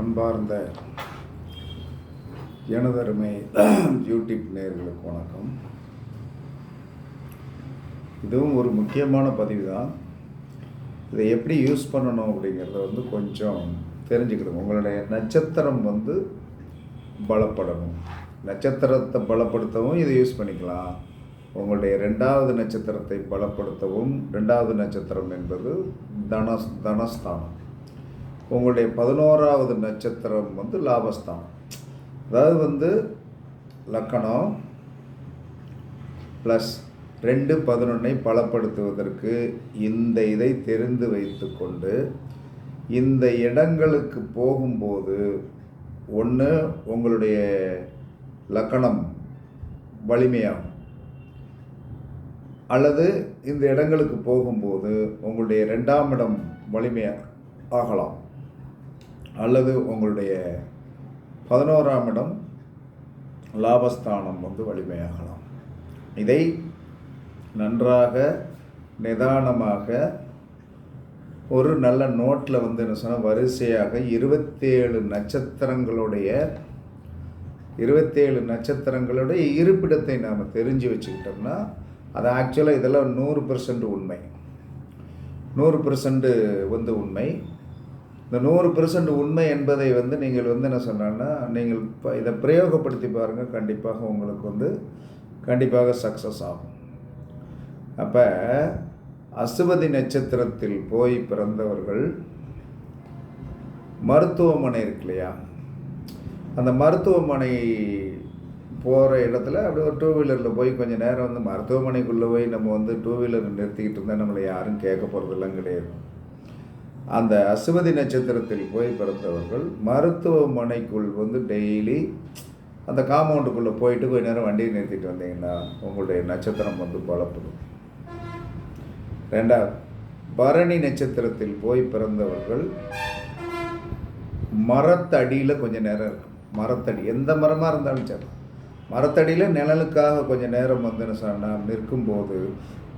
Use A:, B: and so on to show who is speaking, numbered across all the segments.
A: அன்பார்ந்த எனதருமை யூடியூப் நேர்களுக்கு வணக்கம். இதுவும் ஒரு முக்கியமான பதிவு தான் இதை எப்படி யூஸ் பண்ணணும் அப்படிங்கிறத வந்து கொஞ்சம் தெரிஞ்சுக்கிடுங்க உங்களுடைய நட்சத்திரம் வந்து பலப்படணும். நட்சத்திரத்தை பலப்படுத்தவும் இதை யூஸ் பண்ணிக்கலாம். உங்களுடைய ரெண்டாவது நட்சத்திரத்தை பலப்படுத்தவும் ரெண்டாவது நட்சத்திரம் என்பது தனஸ் தனஸ்தானம். உங்களுடைய பதினோராவது நட்சத்திரம் வந்து லாபஸ்தானம். அதாவது வந்து லக்கணம் ப்ளஸ் ரெண்டு பதினொன்னை பலப்படுத்துவதற்கு இந்த இதை தெரிந்து வைத்துக்கொண்டு இந்த இடங்களுக்கு போகும்போது ஒன்று உங்களுடைய லக்கணம் வலிமையாகும். அல்லது இந்த இடங்களுக்கு போகும்போது உங்களுடைய ரெண்டாம் இடம் வலிமையாக ஆகலாம். அல்லது உங்களுடைய பதினோராம் இடம் லாபஸ்தானம் வந்து வலிமையாகலாம். இதை நன்றாக நிதானமாக ஒரு நல்ல நோட்டில் வந்து என்ன சொன்னால் வரிசையாக இருபத்தேழு நட்சத்திரங்களுடைய இருபத்தேழு நட்சத்திரங்களுடைய இருப்பிடத்தை நாம் தெரிஞ்சு வச்சுக்கிட்டோம்னா அது ஆக்சுவலாக இதெல்லாம் நூறு பர்சன்ட் உண்மை. நூறு பர்சன்ட் வந்து உண்மை. இந்த நூறு பெர்சன்ட் உண்மை என்பதை வந்து நீங்கள் வந்து என்ன சொன்னான்னா நீங்கள் இப்போ இதை பிரயோகப்படுத்தி பாருங்கள் கண்டிப்பாக உங்களுக்கு வந்து கண்டிப்பாக சக்ஸஸ் ஆகும். அப்போ அசுவதி நட்சத்திரத்தில் போய் பிறந்தவர்கள் மருத்துவமனை இருக்கு இல்லையா? அந்த மருத்துவமனை போகிற இடத்துல அப்படியே ஒரு டூ வீலரில் போய் கொஞ்சம் நேரம் வந்து மருத்துவமனைக்குள்ளே போய் நம்ம வந்து டூ வீலர் நிறுத்திக்கிட்டு இருந்தால் நம்மளை யாரும் கேட்க போகிறதெல்லாம் கிடையாது. அந்த அசுவதி நட்சத்திரத்தில் போய் பிறந்தவர்கள் மருத்துவமனைக்குள் வந்து டெய்லி அந்த காம்பவுண்டுக்குள்ளே போயிட்டு கொஞ்ச நேரம் வண்டியை நிறுத்திட்டு வந்தீங்கன்னா உங்களுடைய நட்சத்திரம் வந்து பலப்படும். ரெண்டாவது பரணி நட்சத்திரத்தில் போய் பிறந்தவர்கள் மரத்தடியில் கொஞ்சம் நேரம் இருக்கும். மரத்தடி எந்த மரமாக இருந்தாலும் சரி. மரத்தடியில் நிழலுக்காக கொஞ்சம் நேரம் வந்துன்னு சொன்னால் நிற்கும்போது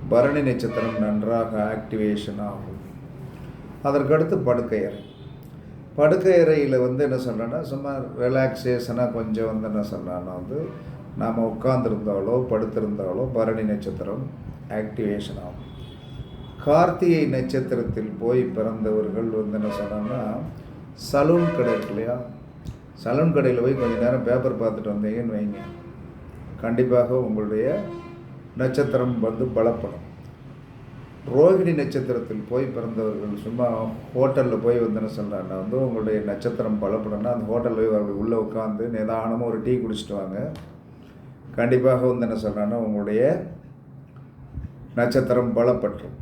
A: பரணி நட்சத்திரம் நன்றாக ஆக்டிவேஷன் ஆகும். அதற்கடுத்து படுக்கை அறை படுக்கை அறையில் வந்து என்ன சொல்கிறேன்னா சும்மா ரிலாக்ஸேஷனாக கொஞ்சம் வந்து என்ன சொல்கிறேன்னா வந்து நாம் உட்காந்துருந்தாலோ படுத்திருந்தாலோ பரணி நட்சத்திரம் ஆக்டிவேஷன் ஆகும். கார்த்திகை நட்சத்திரத்தில் போய் பிறந்தவர்கள் வந்து என்ன சொன்னாங்கன்னா சலூன் கடை இருக்கு இல்லையா? சலூன் கடையில் போய் கொஞ்சம் நேரம் பேப்பர் பார்த்துட்டு வந்தீங்கன்னு வைங்க. கண்டிப்பாக உங்களுடைய நட்சத்திரம் வந்து பலப்படும். ரோகிணி நட்சத்திரத்தில் போய் பிறந்தவர்கள் சும்மா ஹோட்டலில் போய் வந்து என்ன சொல்கிறாங்கன்னா வந்து உங்களுடைய நட்சத்திரம் பலப்படணும்னா அந்த ஹோட்டலில் போய் அப்படி உள்ளே உட்காந்து நிதானமாக ஒரு டீ குடிச்சிட்டு வாங்க. கண்டிப்பாக வந்து என்ன சொல்கிறாங்கன்னா உங்களுடைய நட்சத்திரம் பலப்பற்றும்.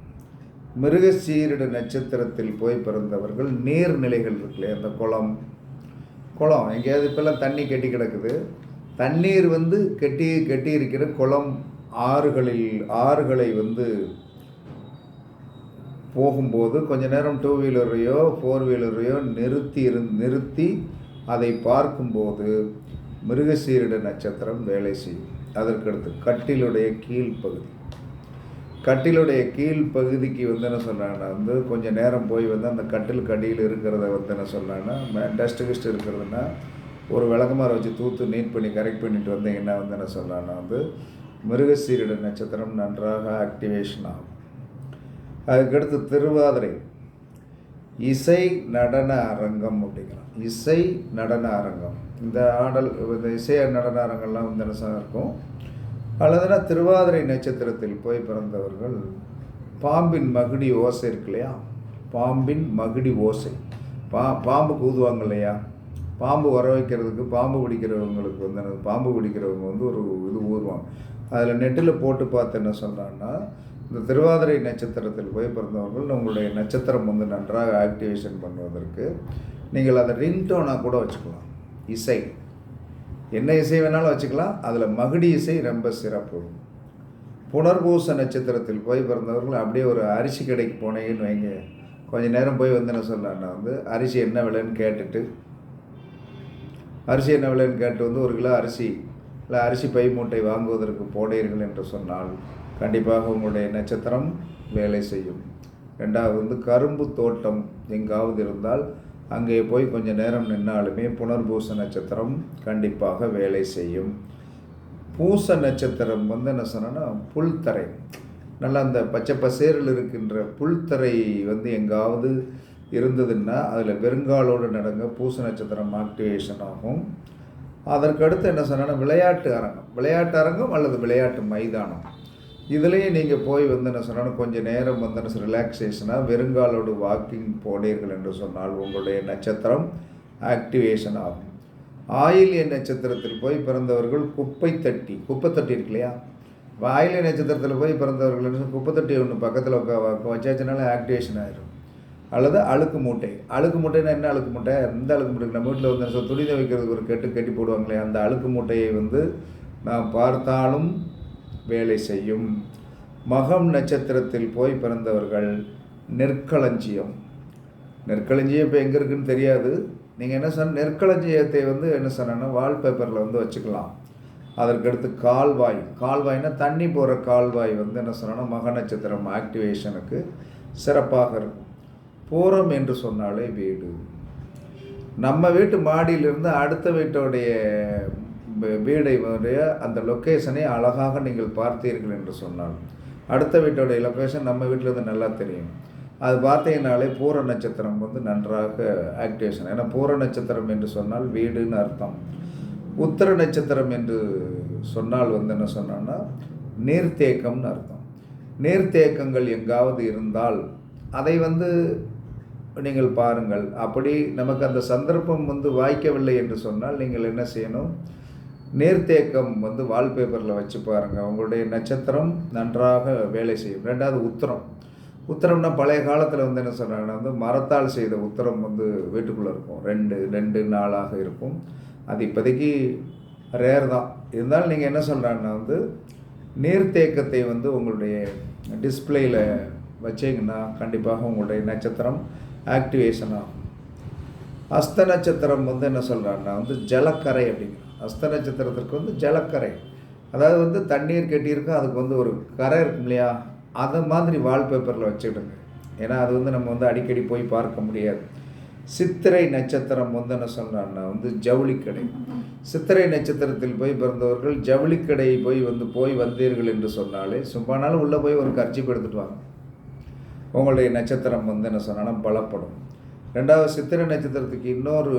A: மிருகசீரிட நட்சத்திரத்தில் போய் பிறந்தவர்கள் நீர்நிலைகள் இருக்குல்லையே? அந்த குளம் குளம். எங்கேயாவது இப்போல்லாம் தண்ணி கெட்டி கிடக்குது. தண்ணீர் வந்து கெட்டி கெட்டி இருக்கிற குளம் ஆறுகளில் ஆறுகளை வந்து போகும்போது கொஞ்ச நேரம் டூ வீலரையோ ஃபோர் வீலரையோ நிறுத்தி இரு நிறுத்தி அதை பார்க்கும்போது மிருகசீரிட நட்சத்திரம் வேலை செய்யும். அதற்கடுத்து கட்டிலுடைய கீழ்ப்பகுதி கட்டிலுடைய கீழ் பகுதிக்கு வந்து என்ன சொன்னாங்கன்னா வந்து கொஞ்சம் நேரம் போய் வந்து அந்த கட்டில் கடியில் இருக்கிறத வந்து என்ன சொன்னாங்கன்னா டஸ்ட்டு கிஸ்ட் இருக்கிறதுனா ஒரு விளக்கமாரை வச்சு தூத்து நீட் பண்ணி கரெக்ட் பண்ணிட்டு வந்தீங்கன்னா வந்து என்ன சொன்னான்னா வந்து மிருகசீரிட நட்சத்திரம் நன்றாக ஆக்டிவேஷன் ஆகும். அதுக்கடுத்து திருவாதிரை. இசை நடன அரங்கம் அப்படிங்கிறோம் இசை நடன அரங்கம். இந்த ஆடல் இந்த இசை நடன அரங்கம்லாம் வந்து என்ன இருக்கும்? அல்லதுனா திருவாதிரை நட்சத்திரத்தில் போய் பிறந்தவர்கள் பாம்பின் மகுடி ஓசை இருக்கு இல்லையா? பாம்பின் மகுடி ஓசை. பா பாம்பு கூதுவாங்க இல்லையா? பாம்பு வர வைக்கிறதுக்கு பாம்பு பிடிக்கிறவங்களுக்கு வந்து பாம்பு பிடிக்கிறவங்க வந்து ஒரு இது ஊறுவாங்க அதில் நெட்டில் போட்டு பார்த்து என்ன சொல்கிறான்னா இந்த திருவாதிரை நட்சத்திரத்தில் போய் பிறந்தவர்கள் உங்களுடைய நட்சத்திரம் வந்து நன்றாக ஆக்டிவேஷன் பண்ணுவதற்கு நீங்கள் அதை ரிங்டோனாக கூட வச்சுக்கலாம். இசை. என்ன இசை வேணாலும் வச்சுக்கலாம். அதில் மகுடி இசை ரொம்ப சிறப்பு. புனர்பூச நட்சத்திரத்தில் போய் பிறந்தவர்கள் அப்படியே ஒரு அரிசி கடைக்கு போனேன்னு வைங்க. கொஞ்ச நேரம் போய் வந்து என்ன சொல்லலாம்னா வந்து அரிசி என்ன விலைன்னு கேட்டுட்டு அரிசி என்ன விலைன்னு கேட்டு வந்து ஒரு கிலோ அரிசி இல்லை அரிசி பை மூட்டை வாங்குவதற்கு போனீர்கள் என்று சொன்னால் கண்டிப்பாக உங்களுடைய நட்சத்திரம் வேலை செய்யும். ரெண்டாவது வந்து கரும்பு தோட்டம் எங்காவது இருந்தால் அங்கே போய் கொஞ்சம் நேரம் நின்னாலுமே புனர்பூச நட்சத்திரம் கண்டிப்பாக வேலை செய்யும். பூச நட்சத்திரம் வந்து என்ன சொன்னோன்னா புல்தரை. நல்லா அந்த பச்சை பசேரில் இருக்கின்ற புல்தரை வந்து எங்காவது இருந்ததுன்னா அதில் வெறுங்காலோடு நடங்க பூச நட்சத்திரம் ஆக்டிவேஷன் ஆகும். அதற்கடுத்து என்ன சொன்னால் விளையாட்டு அரங்கம். விளையாட்டு அரங்கம் அல்லது விளையாட்டு மைதானம். இதுலேயும் நீங்கள் போய் வந்து என்ன சொன்னாலும் கொஞ்சம் நேரம் வந்து என்ன ரிலாக்ஸேஷனாக வெறுங்காலோடு வாக்கிங் போனீர்கள் என்று சொன்னால் உங்களுடைய நட்சத்திரம் ஆக்டிவேஷன் ஆகும். ஆயிலிய நட்சத்திரத்தில் போய் பிறந்தவர்கள் குப்பை தட்டி குப்பை தட்டி இருக்கு இல்லையா? நட்சத்திரத்தில் போய் பிறந்தவர்கள் குப்பை தட்டி ஒன்று பக்கத்தில் வச்சாச்சுனால ஆக்டிவேஷன் ஆயிரும். அல்லது அழுக்கு மூட்டை அழுக்கு மூட்டைன்னா என்ன அழுக்கு மூட்டை? எந்த அழுக்கு மூட்டை? நம்ம வீட்டில் வந்து துணி துவைக்கிறதுக்கு ஒரு கெட்டு கட்டி போடுவாங்களே அந்த அழுக்கு மூட்டையை வந்து நாம் பார்த்தாலும் வேலை செய்யும் மகம் நட்சத்திரத்தில் போய் பிறந்தவர்கள் நெற்களஞ்சியம். நெற்களஞ்சியம் இப்போ எங்கே இருக்குன்னு தெரியாது. நீங்கள் என்ன சொன்ன நெற்களஞ்சியத்தை வந்து என்ன சொன்னேன்னா வால்பேப்பரில் வந்து வச்சுக்கலாம். அதற்கடுத்து கால்வாய். கால்வாய்னா தண்ணி போகிற கால்வாய் வந்து என்ன சொன்னால் மக நட்சத்திரம் ஆக்டிவேஷனுக்கு சிறப்பாக இருக்கும். பூரம் என்று சொன்னாலே வீடு. நம்ம வீட்டு மாடியிலிருந்து அடுத்த வீட்டோடைய வீடை உடைய அந்த லொக்கேஷனை அழகாக நீங்கள் பார்த்தீர்கள் என்று சொன்னால் அடுத்த வீட்டோடைய லொக்கேஷன் நம்ம வீட்டிலேருந்து நல்லா தெரியும். அது பார்த்தீங்கனாலே பூர நட்சத்திரம் வந்து நன்றாக ஆக்டிவேஷன் ஏன்னா பூர நட்சத்திரம் என்று சொன்னால் வீடுன்னு அர்த்தம். உத்தர நட்சத்திரம் என்று சொன்னால் வந்து என்ன சொன்னோன்னா நீர்த்தேக்கம்னு அர்த்தம். நீர்த்தேக்கங்கள் எங்காவது இருந்தால் அதை வந்து நீங்கள் பாருங்கள். அப்படி நமக்கு அந்த சந்தர்ப்பம் வந்து வாய்க்கவில்லை என்று சொன்னால் நீங்கள் என்ன செய்யணும்? நேர்த்தேக்கம் வந்து வால்பேப்பரில் வச்சு பாருங்கள் உங்களுடைய நட்சத்திரம் நன்றாக வேலை செய்யும். ரெண்டாவது உத்தரம். உத்தரம்னா பழைய காலத்தில் வந்து என்ன சொல்கிறாங்கன்னா வந்து மரத்தால் செய்த உத்தரம் வந்து வீட்டுக்குள்ளே இருக்கும். ரெண்டு ரெண்டு நாளாக இருக்கும். அது இப்போதைக்கு ரேர் தான். இருந்தாலும் நீங்கள் என்ன சொல்கிறாங்கன்னா வந்து நீர்த்தேக்கத்தை வந்து உங்களுடைய டிஸ்பிளேயில் வச்சிங்கன்னா கண்டிப்பாக உங்களுடைய நட்சத்திரம் ஆக்டிவேஷன் ஆகும். அஸ்த நட்சத்திரம் வந்து என்ன சொல்கிறாங்கன்னா வந்து ஜலக்கரை அப்படிங்கிற அஸ்த நட்சத்திரத்திற்கு வந்து ஜலக்கரை. அதாவது வந்து தண்ணீர் கட்டியிருக்கும் அதுக்கு வந்து ஒரு கரை இருக்கும் இல்லையா? அதை மாதிரி வால்பேப்பரில் வச்சுக்கிடுங்க. ஏன்னா அது வந்து நம்ம வந்து அடிக்கடி போய் பார்க்க முடியாது. சித்திரை நட்சத்திரம் வந்து என்ன சொல்கிறான்னா வந்து ஜவுளிக்கடை. சித்திரை நட்சத்திரத்தில் போய் பிறந்தவர்கள் ஜவுளிக்கடை போய் வந்து போய் வந்தீர்கள் என்று சொன்னாலே சும்மானாலும் உள்ளே போய் ஒரு கர்ச்சிப்பு எடுத்துகிட்டு வாங்க. உங்களுடைய நட்சத்திரம் வந்து என்ன சொன்னாலும் பலப்படும். ரெண்டாவது சித்திரை நட்சத்திரத்துக்கு இன்னொரு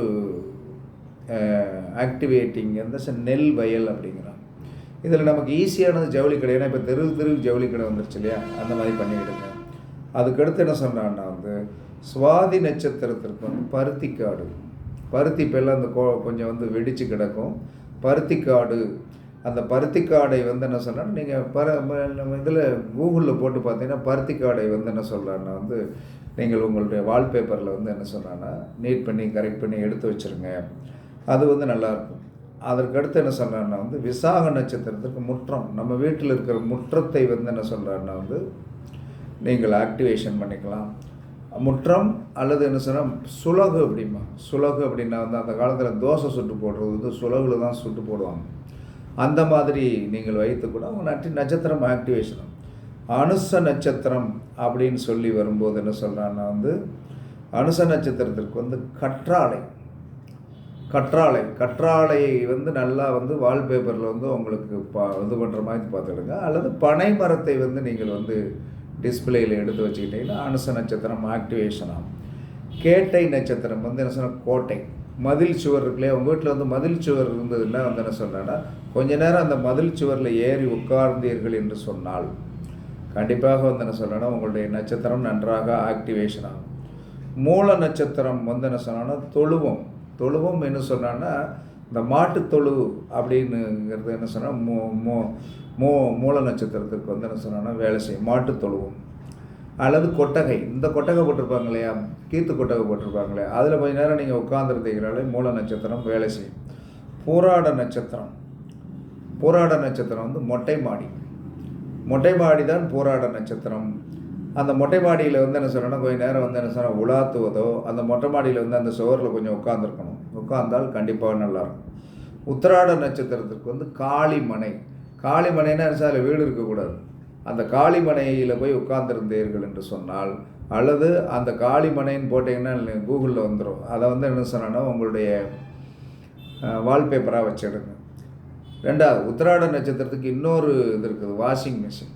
A: ஆக்டிவேட்டிங் இந்த நெல் வயல் அப்படிங்கிறாங்க. இதில் நமக்கு ஈஸியானது ஜவுளி கடை. ஏன்னா இப்போ தெரு தெரு ஜவுளி கடை வந்துருச்சு இல்லையா? அந்த மாதிரி பண்ணிக்கிடுங்க அதுக்கடுத்து என்ன சொன்னான்னா வந்து சுவாதி நட்சத்திரத்திற்கு வந்து பருத்திக்காடு பருத்தி இப்போல்லாம் அந்த கோ கொஞ்சம் வந்து வெடித்து கிடக்கும். பருத்திக்காடு அந்த பருத்தி காடை வந்து என்ன சொன்னால் நீங்கள் பர இதில் கூகுளில் போட்டு பார்த்தீங்கன்னா பருத்தி காடை வந்து என்ன சொல்கிறான்னா வந்து நீங்கள் உங்களுடைய வால்பேப்பரில் வந்து என்ன சொன்னான்னா நீட் பண்ணி கரெக்ட் பண்ணி எடுத்து வச்சுருங்க. அது வந்து நல்லாயிருக்கும். அதற்கடுத்து என்ன சொல்கிறாருன்னா வந்து விசாக நட்சத்திரத்துக்கு முற்றம் நம்ம வீட்டில் இருக்கிற முற்றத்தை வந்து என்ன சொல்கிறாருன்னா வந்து நீங்கள் ஆக்டிவேஷன் பண்ணிக்கலாம். முற்றம் அல்லது என்ன சொன்னால் சுலகு அப்படிமா சுலகு அப்படின்னா வந்து அந்த காலத்தில் தோசை சுட்டு போடுறது வந்து சுலகுல தான் சுட்டு போடுவாங்க. அந்த மாதிரி நீங்கள் வைத்து கூட அவங்க நட்டி நட்சத்திரம் ஆக்டிவேஷன் அனுச நட்சத்திரம் அப்படின்னு சொல்லி வரும்போது என்ன சொல்கிறான்னா வந்து அனுச நட்சத்திரத்திற்கு வந்து கற்றாழை. கற்றாழை. கற்றாழையை வந்து நல்லா வந்து வால்பேப்பரில் வந்து உங்களுக்கு பா இது பண்ணுற மாதிரி பார்த்துடுங்க. அல்லது பனை மரத்தை வந்து நீங்கள் வந்து டிஸ்பிளேயில் எடுத்து வச்சுக்கிட்டிங்கன்னா அனுச நட்சத்திரம் ஆக்டிவேஷன் ஆகும். கேட்டை நட்சத்திரம் வந்து என்ன சொன்னால் கோட்டை. மதில் சுவர் இருக்குல்லையே உங்கள் வீட்டில் வந்து மதில் சுவர் இருந்ததுன்னா வந்து என்ன சொல்கிறேன்னா கொஞ்ச நேரம் அந்த மதில் சுவரில் ஏறி உட்கார்ந்தீர்கள் என்று சொன்னால் கண்டிப்பாக வந்து என்ன சொல்லணும் உங்களுடைய நட்சத்திரம் நன்றாக ஆக்டிவேஷன் ஆகும். மூல நட்சத்திரம் வந்து என்ன சொன்னான்னா தொழுவம். தொழுவும் என்ன சொன்னான்னா இந்த மாட்டு தொழு அப்படின்னுங்கிறது என்ன சொன்னால் மோ மோ மூ மூல நட்சத்திரத்துக்கு வந்து என்ன சொன்னோன்னா வேலை செய்யும். மாட்டு தொழுவும். அல்லது கொட்டகை. இந்த கொட்டகை போட்டிருப்பாங்க இல்லையா? கீத்து கொட்டகை போட்டிருப்பாங்க இல்லையா? அதில் கொஞ்ச நேரம் நீங்கள் உட்காந்துருந்தீங்கனாலே மூல நட்சத்திரம் வேலை செய்யும். போராட நட்சத்திரம். போராட நட்சத்திரம் வந்து மொட்டை மாடி. மொட்டை மாடி தான் போராட நட்சத்திரம். அந்த மொட்டை மாடியில் வந்து என்ன சொல்லணும் கொஞ்சம் நேரம் வந்து என்ன சொன்னால் உலாத்துவதோ அந்த மொட்டை மாடியில் வந்து அந்த சுவரில் கொஞ்சம் உட்காந்துருக்கணும் உட்காந்தால் கண்டிப்பாக நல்லாயிருக்கும். உத்திராட நட்சத்திரத்திற்கு வந்து காளிமனை. காளிமனைன்னா அதில் வீடு இருக்கக்கூடாது. அந்த காளிமனையில் போய் உட்கார்ந்திருந்தீர்கள் என்று சொன்னால் அல்லது அந்த காளிமனைன்னு போட்டிங்கன்னா கூகுளில் வந்துடும் அதை வந்து என்ன சொன்னேன்னா உங்களுடைய வால்பேப்பராக வச்சிடுங்க ரெண்டாவது உத்திராட நட்சத்திரத்துக்கு இன்னொரு இது இருக்குது வாஷிங் மிஷின்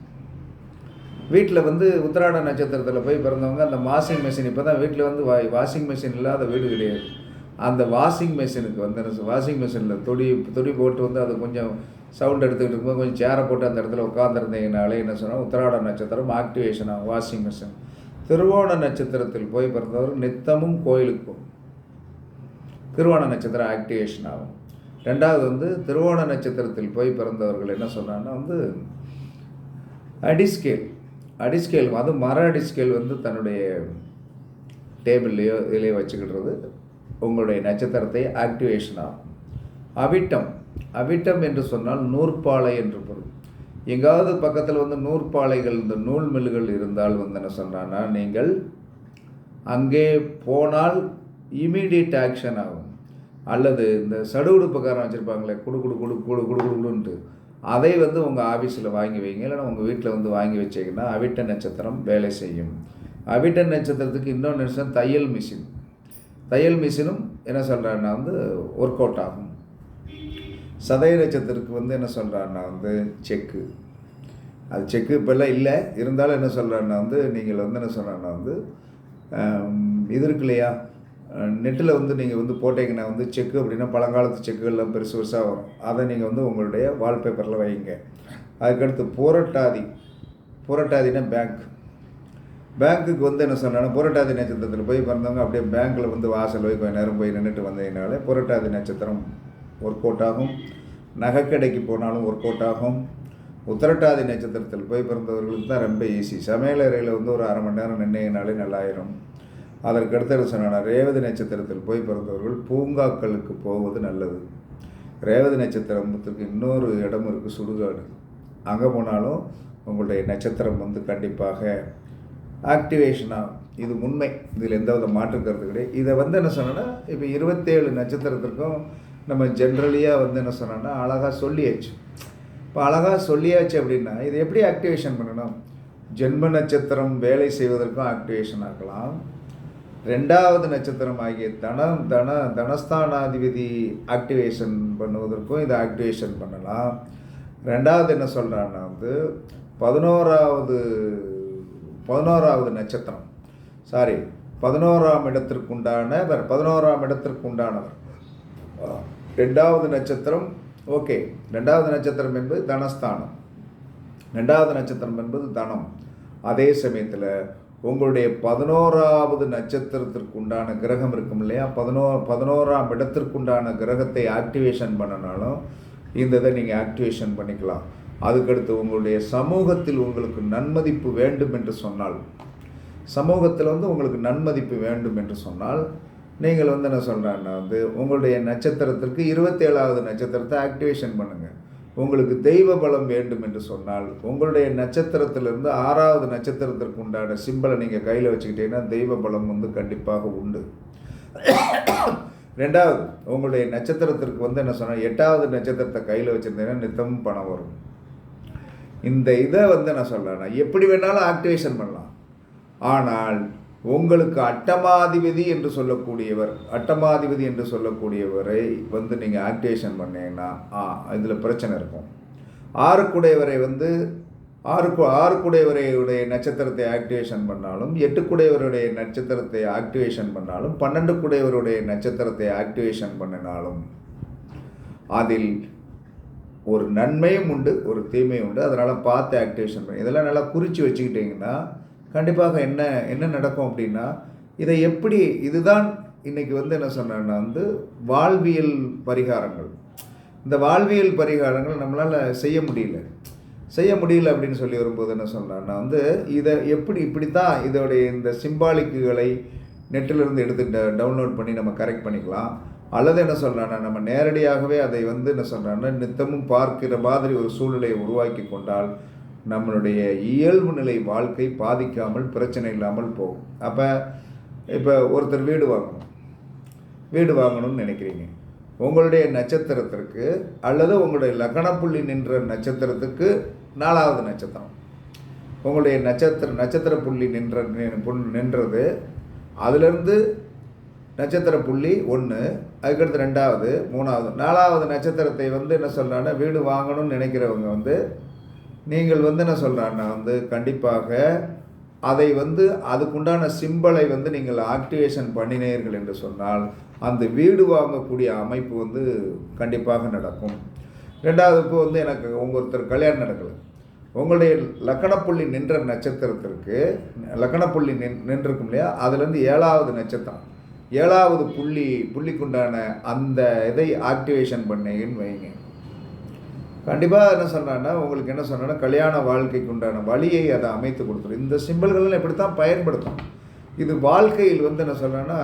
A: வீட்டில் வந்து உத்திராட நட்சத்திரத்தில் போய் பிறந்தவங்க அந்த வாஷிங் மிஷின் இப்போ தான் வீட்டில் வந்து வா வாஷிங் மிஷின் இல்லாத வீடு கிடையாது. அந்த வாஷிங் மிஷினுக்கு வந்து வாஷிங் மிஷினில் தொடி தொடி போட்டு வந்து அது கொஞ்சம் சவுண்ட் எடுத்துக்கிட்டு இருக்கும்போது கொஞ்சம் சேரை போட்டு அந்த இடத்துல உட்காந்துருந்தீங்கனாலே என்ன சொன்னால் உத்திராட நட்சத்திரம் ஆக்டிவேஷன் ஆகும் வாஷிங் மிஷின் திருவோண நட்சத்திரத்தில் போய் பிறந்தவர் நித்தமும் கோயிலுக்கு போகும். திருவோண நட்சத்திரம் ஆக்டிவேஷன் ஆகும். ரெண்டாவது வந்து திருவோண நட்சத்திரத்தில் போய் பிறந்தவர்கள் என்ன சொன்னாங்கன்னா வந்து அடிஸ்கேல். அடிஸ்கேல் அது மர அடிஸ்கேல் வந்து தன்னுடைய டேபிள்லேயோ இதுலேயோ வச்சுக்கிடுறது. உங்களுடைய நட்சத்திரத்தை ஆக்டிவேஷன் ஆகும். அவிட்டம். அவிட்டம் என்று சொன்னால் நூற்பாலை என்று பொருள். எங்காவது பக்கத்தில் வந்து நூற்பாலைகள் இந்த நூல் மில்லுகள் இருந்தால் வந்து என்ன சொன்னான்னா நீங்கள் அங்கே போனால் இமீடியட் ஆக்ஷன் ஆகும். அல்லது இந்த சடுகுடுப்புக்காரன் வச்சுருப்பாங்களே குடு குடு குடு குடு குடு குடுன்ட்டு. அதை வந்து உங்கள் ஆஃபீஸில் வாங்கி வைங்க. இல்லைனா உங்கள் வீட்டில் வந்து வாங்கி வச்சிங்கன்னா அவிட்ட நட்சத்திரம் வேலை செய்யும். அவிட்ட நட்சத்திரத்துக்கு இன்னொன்று நட்சத்திரம் தையல் மிஷின். தையல் மிஷினும் என்ன சொல்கிறாருன்னா வந்து ஒர்க் அவுட் ஆகும். சதய நட்சத்திரத்துக்கு வந்து என்ன சொல்கிறாருன்னா வந்து செக்கு அது செக்கு இப்போல்லாம் இல்லை. இருந்தாலும் என்ன சொல்கிறாருன்னா வந்து நீங்கள் வந்து என்ன சொல்கிறாருன்னா வந்து இது இருக்கு இல்லையா? நெட்டில் வந்து நீங்கள் வந்து போட்டிங்கன்னா வந்து செக்கு அப்படின்னா பழங்காலத்து செக்குகள்லாம் பெருசு பெருசாக வரும். அதை நீங்கள் வந்து உங்களுடைய வால்பேப்பரில் வைங்க அதுக்கடுத்து புரட்டாதி. புரட்டாதினா பேங்க் பேங்க்குக்கு வந்து என்ன சொன்னாலும் புரட்டாதி நட்சத்திரத்தில் போய் பிறந்தவங்க அப்படியே பேங்க்கில் வந்து வாசல் போய் கொஞ்சம் நேரம் போய் நின்றுட்டு வந்தீங்கனாலே புரட்டாதி நட்சத்திரம் ஒர்க் அவுட் ஆகும். நகைக்கடைக்கு போனாலும் ஒர்க் அவுட் ஆகும். உத்திரட்டாதி நட்சத்திரத்தில் போய் பிறந்தவர்களுக்கு தான் ரொம்ப ஈஸி சமையல் அறையில் வந்து ஒரு அரை மணி நேரம் நின்னீங்கனாலே நல்லாயிரும். அதற்கு அடுத்த சொன்னால் ரேவதி நட்சத்திரத்தில் போய் பிறந்தவர்கள் பூங்காக்களுக்கு போவது நல்லது. ரேவதி நட்சத்திரத்துக்கு இன்னொரு இடம் இருக்குது சுடுகாடு. அங்கே போனாலும் உங்களுடைய நட்சத்திரம் வந்து கண்டிப்பாக ஆக்டிவேஷனாக இது உண்மை. இதில் எந்த வித மாற்று கருத்து கிடையாது. இதை வந்து என்ன சொன்னோன்னா இப்போ இருபத்தேழு நட்சத்திரத்திற்கும் நம்ம ஜென்ரலியாக வந்து என்ன சொன்னோன்னா அழகாக சொல்லியாச்சு. இப்போ அழகாக சொல்லியாச்சு அப்படின்னா இதை எப்படி ஆக்டிவேஷன் பண்ணணும்? ஜென்ம நட்சத்திரம் வேலை செய்வதற்கும் ஆக்டிவேஷன் ஆக்கலாம் ரெண்டாவது நட்சத்திரம் ஆகிய தனம் தன தனஸ்தானாதிபதி ஆக்டிவேஷன் பண்ணுவதற்கும் இதை ஆக்டிவேஷன் பண்ணலாம். ரெண்டாவது என்ன சொல்கிறான்னா வந்து பதினோராவது பதினோராவது நட்சத்திரம். சாரி பதினோராம் இடத்திற்குண்டான பதினோராம் இடத்திற்குண்டானவர். ரெண்டாவது நட்சத்திரம் ஓகே ரெண்டாவது நட்சத்திரம் என்பது தனஸ்தானம். ரெண்டாவது நட்சத்திரம் என்பது தனம். அதே சமயத்தில் உங்களுடைய பதினோராவது நட்சத்திரத்திற்கு உண்டான கிரகம் இருக்கும் இல்லையா? பதினோ பதினோராம் இடத்திற்குண்டான கிரகத்தை ஆக்டிவேஷன் பண்ணனாலும் இந்த இதை நீங்கள் ஆக்டிவேஷன் பண்ணிக்கலாம். அதுக்கடுத்து உங்களுடைய சமூகத்தில் உங்களுக்கு நன்மதிப்பு வேண்டும் என்று சொன்னால் சமூகத்தில் வந்து உங்களுக்கு நன்மதிப்பு வேண்டும் என்று சொன்னால் நீங்கள் வந்து என்ன சொல்கிறேன்னா வந்து உங்களுடைய நட்சத்திரத்திற்கு இருபத்தேழாவது நட்சத்திரத்தை ஆக்டிவேஷன் பண்ணுங்கள் உங்களுக்கு தெய்வ பலம் வேண்டும் என்று சொன்னால் உங்களுடைய நட்சத்திரத்திலிருந்து ஆறாவது நட்சத்திரத்திற்கு உண்டான சிம்பிளை நீங்கள் கையில் வச்சுக்கிட்டீங்கன்னா தெய்வ பலம் வந்து கண்டிப்பாக உண்டு. ரெண்டாவது உங்களுடைய நட்சத்திரத்திற்கு வந்து என்ன சொன்னால் எட்டாவது நட்சத்திரத்தை கையில் வச்சுருந்தீங்கன்னா நித்தமும் பணம் வரும். இந்த இதை வந்து என்ன சொல்கிறேன்னா எப்படி வேணாலும் ஆக்டிவேஷன் பண்ணலாம். ஆனால் உங்களுக்கு அட்டமாதிபதி என்று சொல்லக்கூடியவர் அட்டமாதிபதி என்று சொல்லக்கூடியவரை வந்து நீங்கள் ஆக்டிவேஷன் பண்ணீங்கன்னா ஆ இதில் பிரச்சனை இருக்கும். ஆறுக்குடையவரை வந்து ஆறுக்கு ஆறுக்குடையவரையுடைய நட்சத்திரத்தை ஆக்டிவேஷன் பண்ணாலும் எட்டுக்குடையவருடைய நட்சத்திரத்தை ஆக்டிவேஷன் பண்ணாலும் பன்னெண்டு குடையவருடைய நட்சத்திரத்தை ஆக்டிவேஷன் பண்ணினாலும் அதில் ஒரு நன்மையும் உண்டு ஒரு தீமையும் உண்டு. அதனால் பார்த்து ஆக்டிவேஷன் பண்ணி இதெல்லாம் நல்லா குறித்து வச்சுக்கிட்டிங்கன்னா கண்டிப்பாக என்ன என்ன நடக்கும் அப்படின்னா இதை எப்படி இதுதான் இன்றைக்கி வந்து என்ன சொன்னேன்னா வந்து வாழ்வியல் பரிகாரங்கள். இந்த வாழ்வியல் பரிகாரங்கள் நம்மளால் செய்ய முடியல. செய்ய முடியல அப்படின்னு சொல்லி வரும்போது என்ன சொன்னேன்னா வந்து இதை எப்படி இப்படி தான் இதோடைய இந்த சிம்பாலிக்குகளை நெட்டிலிருந்து எடுத்து டவுன்லோட் பண்ணி நம்ம கரெக்ட் பண்ணிக்கலாம். அல்லது என்ன சொல்கிறேன்னா நம்ம நேரடியாகவே அதை வந்து என்ன சொல்கிறான்னா நித்தமும் பார்க்கிற மாதிரி ஒரு சூழ்நிலையை உருவாக்கி கொண்டால் நம்மளுடைய இயல்பு நிலை வாழ்க்கை பாதிக்காமல் பிரச்சனை இல்லாமல் போகும். அப்போ இப்போ ஒருத்தர் வீடு வாங்கணும். வீடு வாங்கணும்னு நினைக்கிறீங்க. உங்களுடைய நட்சத்திரத்திற்கு அல்லது உங்களுடைய லக்கணப்புள்ளி நின்ற நட்சத்திரத்துக்கு நாலாவது நட்சத்திரம். உங்களுடைய நட்சத்திர நட்சத்திர புள்ளி நின்ற நி- நின்றது அதிலிருந்து நட்சத்திர புள்ளி ஒன்று அதுக்கடுத்து ரெண்டாவது மூணாவது நாலாவது நட்சத்திரத்தை வந்து என்ன சொல்கிறாங்கன்னா வீடு வாங்கணும்னு நினைக்கிறவங்க வந்து நீங்கள் வந்து என்ன சொல்கிறான்னா வந்து கண்டிப்பாக அதை வந்து அதுக்குண்டான சிம்பலை வந்து நீங்கள் ஆக்டிவேஷன் பண்ணினீர்கள் என்று சொன்னால் அந்த வீடு வாங்கக்கூடிய அமைப்பு வந்து கண்டிப்பாக நடக்கும். ரெண்டாவது இப்போ வந்து எனக்கு ஒவ்வொருத்தர் கல்யாணம் நடக்கலை. உங்களுடைய லக்கணப்புள்ளி நின்ற நட்சத்திரத்திற்கு லக்கணப்புள்ளி நின் நின்றிருக்கும் இல்லையா? அதுலேருந்து ஏழாவது நட்சத்திரம். ஏழாவது புள்ளி புள்ளிக்குண்டான அந்த இதை ஆக்டிவேஷன் பண்ணீங்கன்னு வைங்க கண்டிப்பாக என்ன சொன்னான்னா உங்களுக்கு என்ன சொன்னா கல்யாண வாழ்க்கைக்கு உண்டான வழியை அதை அமைத்து கொடுத்துரும். இந்த சிம்பிள்கள் இப்படித்தான் பயன்படுத்தும். இது வாழ்க்கையில் வந்து என்ன சொன்னேன்னா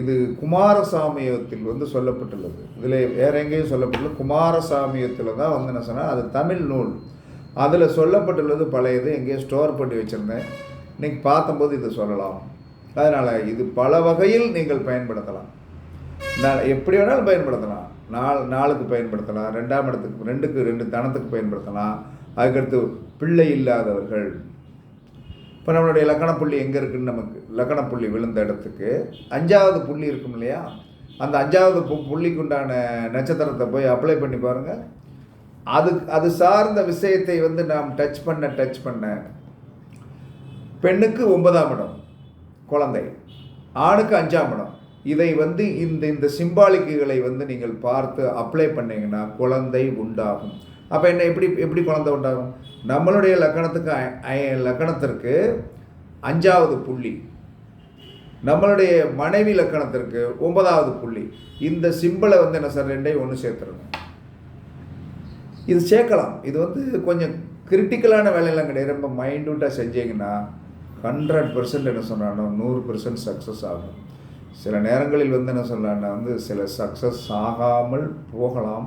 A: இது குமாரசாமியத்தில் வந்து சொல்லப்பட்டுள்ளது. இதில் வேற எங்கேயும் சொல்லப்பட்டுள்ளது குமாரசாமியத்தில் தான் வந்து என்ன சொன்னால் அது தமிழ் நூல். அதில் சொல்லப்பட்டுள்ளது பழையது எங்கேயோ ஸ்டோர் பண்ணி வச்சுருந்தேன். இன்றைக்கி பார்த்தம்போது இது சொல்லலாம். அதனால் இது பல வகையில் நீங்கள் பயன்படுத்தலாம். நான் எப்படி வேணாலும் பயன்படுத்தலாம். நாலு நாளுக்கு பயன்படுத்தலாம் ரெண்டாம் இடத்துக்கு ரெண்டுக்கு ரெண்டு தனத்துக்கு பயன்படுத்தலாம். அதுக்கடுத்து பிள்ளை இல்லாதவர்கள். இப்போ நம்மளுடைய லக்கண புள்ளி எங்கே இருக்குன்னு நமக்கு லக்கண புள்ளி விழுந்த இடத்துக்கு அஞ்சாவது புள்ளி இருக்கும் இல்லையா? அந்த அஞ்சாவது பு புள்ளிக்கு உண்டான நட்சத்திரத்தை போய் அப்ளை பண்ணி பாருங்கள் அது அது சார்ந்த விஷயத்தை வந்து நாம் டச் பண்ண டச் பண்ண. பெண்ணுக்கு ஒன்பதாம் இடம் குழந்தை. ஆணுக்கு அஞ்சாம் இடம். இதை வந்து இந்த இந்த சிம்பாலிக்குகளை வந்து நீங்கள் பார்த்து அப்ளை பண்ணீங்கன்னா குழந்தை உண்டாகும். அப்போ என்ன எப்படி எப்படி குழந்தை உண்டாகும்? நம்மளுடைய லக்கணத்துக்கு லக்கணத்திற்கு அஞ்சாவது புள்ளி. நம்மளுடைய மனைவி லக்கணத்திற்கு ஒன்பதாவது புள்ளி. இந்த சிம்பிளை வந்து என்ன சார் ரெண்டையும் ஒன்று சேர்த்துருங்க. இது சேர்க்கலாம். இது வந்து கொஞ்சம் கிரிட்டிக்கலான வேலையெல்லாம் கிடையாது. ரொம்ப மைண்யூட்டாக செஞ்சீங்கன்னா ஹண்ட்ரட் பர்சன்ட் என்ன சொன்னாலும் நூறு பர்சன்ட் சக்ஸஸ் ஆகும். சில நேரங்களில் வந்து என்ன சொல்லலாம்னா வந்து சில சக்ஸஸ் ஆகாமல் போகலாம்.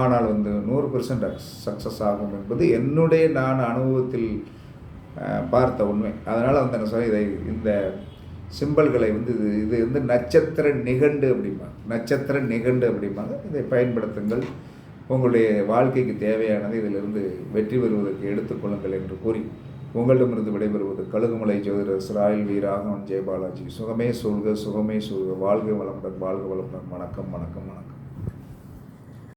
A: ஆனால் வந்து நூறு பெர்சன்ட் சக்ஸஸ் ஆகும் என்பது என்னுடைய நான் அனுபவத்தில் பார்த்த உண்மை. அதனால் வந்து என்ன சொல்ல இதை இந்த சிம்பல்களை வந்து இது இது வந்து நட்சத்திர நிகண்டு அப்படிம்பாங்க. நட்சத்திர நிகண்டு அப்படிம்பாங்க. இதை பயன்படுத்துங்கள். உங்களுடைய வாழ்க்கைக்கு தேவையானது இதிலிருந்து வெற்றி பெறுவதற்கு எடுத்துக்கொள்ளுங்கள் என்று கூறி உங்களிடமிருந்து விடைபெறுவது கழுகுமலை ஜோதிடர் சிராயில் வீராகவன் ஜெயபாலாஜி. சுகமே சொல்க சுகமே சொல்க வாழ்க வளமுடன் வாழ்க வளமுடன். வணக்கம் வணக்கம் வணக்கம்.